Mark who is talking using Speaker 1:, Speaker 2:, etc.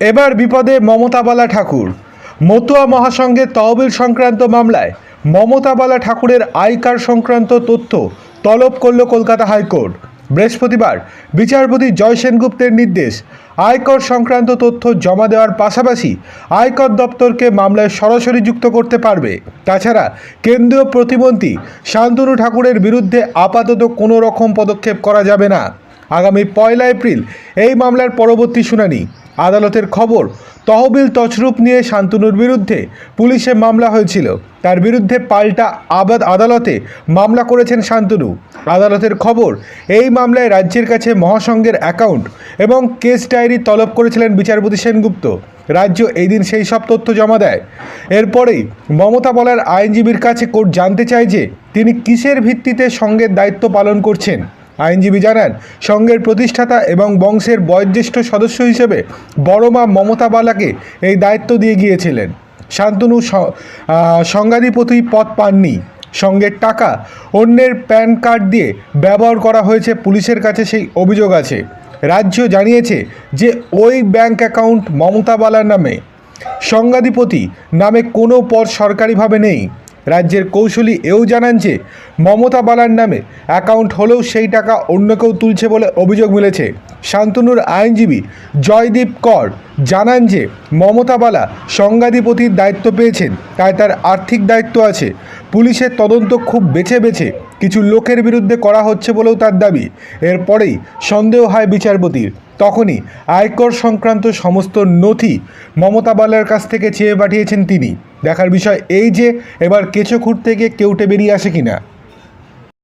Speaker 1: এবার বিপদে মমতা বালা ঠাকুর। মতুয়া মহাসংঘের তহবিল সংক্রান্ত মামলায় মমতা বালা ঠাকুরের আয়কার সংক্রান্ত তথ্য তলব করল কলকাতা হাইকোর্ট। বৃহস্পতিবার বিচারপতি জয় সেনগুপ্তের নির্দেশ আয়কর সংক্রান্ত তথ্য জমা দেওয়ার পাশাপাশি আয়কর দপ্তরকে মামলায় সরাসরি যুক্ত করতে পারবে। তাছাড়া কেন্দ্রীয় প্রতিমন্ত্রী শান্তনু ঠাকুরের বিরুদ্ধে আপাতত কোনো রকম পদক্ষেপ করা যাবে না। আগামী পয়লা এপ্রিল এই মামলার পরবর্তী শুনানি। আদালতের খবর। তহবিল তছরূপ নিয়ে শান্তনুর বিরুদ্ধে পুলিশে মামলা হয়েছিল। তার বিরুদ্ধে পাল্টা আবাদ আদালতে মামলা করেছেন শান্তনু। আদালতের খবর, এই মামলায় রাজ্যের কাছে মহাসংঘের অ্যাকাউন্ট এবং কেস ডায়েরি তলব করেছিলেন বিচারপতি সেনগুপ্ত। রাজ্য এই দিন সেই সব তথ্য জমা দেয়। এরপরেই মমতা বলার আইনজীবীর কাছে কোর্ট জানতে চায় যে তিনি কিসের ভিত্তিতে সঙ্গের দায়িত্ব পালন করছেন। আইনজীবী জানান সংঘের প্রতিষ্ঠাতা এবং বংশের বয়োজ্যেষ্ঠ সদস্য হিসেবে বড় মা মমতা বালাকে এই দায়িত্ব দিয়ে গিয়েছিলেন। শান্তনু স- আহ, সংঘাধিপতি পদ পাননি। সঙ্গের টাকা অন্যের প্যান কার্ড দিয়ে ব্যবহার করা হয়েছে পুলিশের কাছে সেই অভিযোগ আছে। রাজ্য জানিয়েছে যে ওই ব্যাংক অ্যাকাউন্ট মমতা বালার নামে। সংজ্ঞাধিপতি নামে কোনো পদ সরকারিভাবে নেই। রাজ্যের কৌশলী এও জানান যে, মমতা বালার নামে অ্যাকাউন্ট হলেও সেই টাকা অন্য কেউ তুলছে বলে অভিযোগ মিলেছে। শান্তনুর আইনজীবী জয়দীপ কর জানান যে, মমতা বালা সংঘাধিপতির দায়িত্ব পেয়েছেন, তাই তার আর্থিক দায়িত্ব আছে। পুলিশের তদন্ত খুব বেছে বেছে কিছু লোকের বিরুদ্ধে করা হচ্ছে বলেও তার দাবি। এরপরেই সন্দেহ হয় বিচারপতির। তখনই আয়কর সংক্রান্ত সমস্ত নথি মমতা বালের কাছ থেকে চেয়ে পাঠিয়েছেন তিনি। দেখার বিষয় এই যে, এবার কেঁচো খুঁড়তে গিয়ে কেউটে বেরিয়ে আসে কিনা।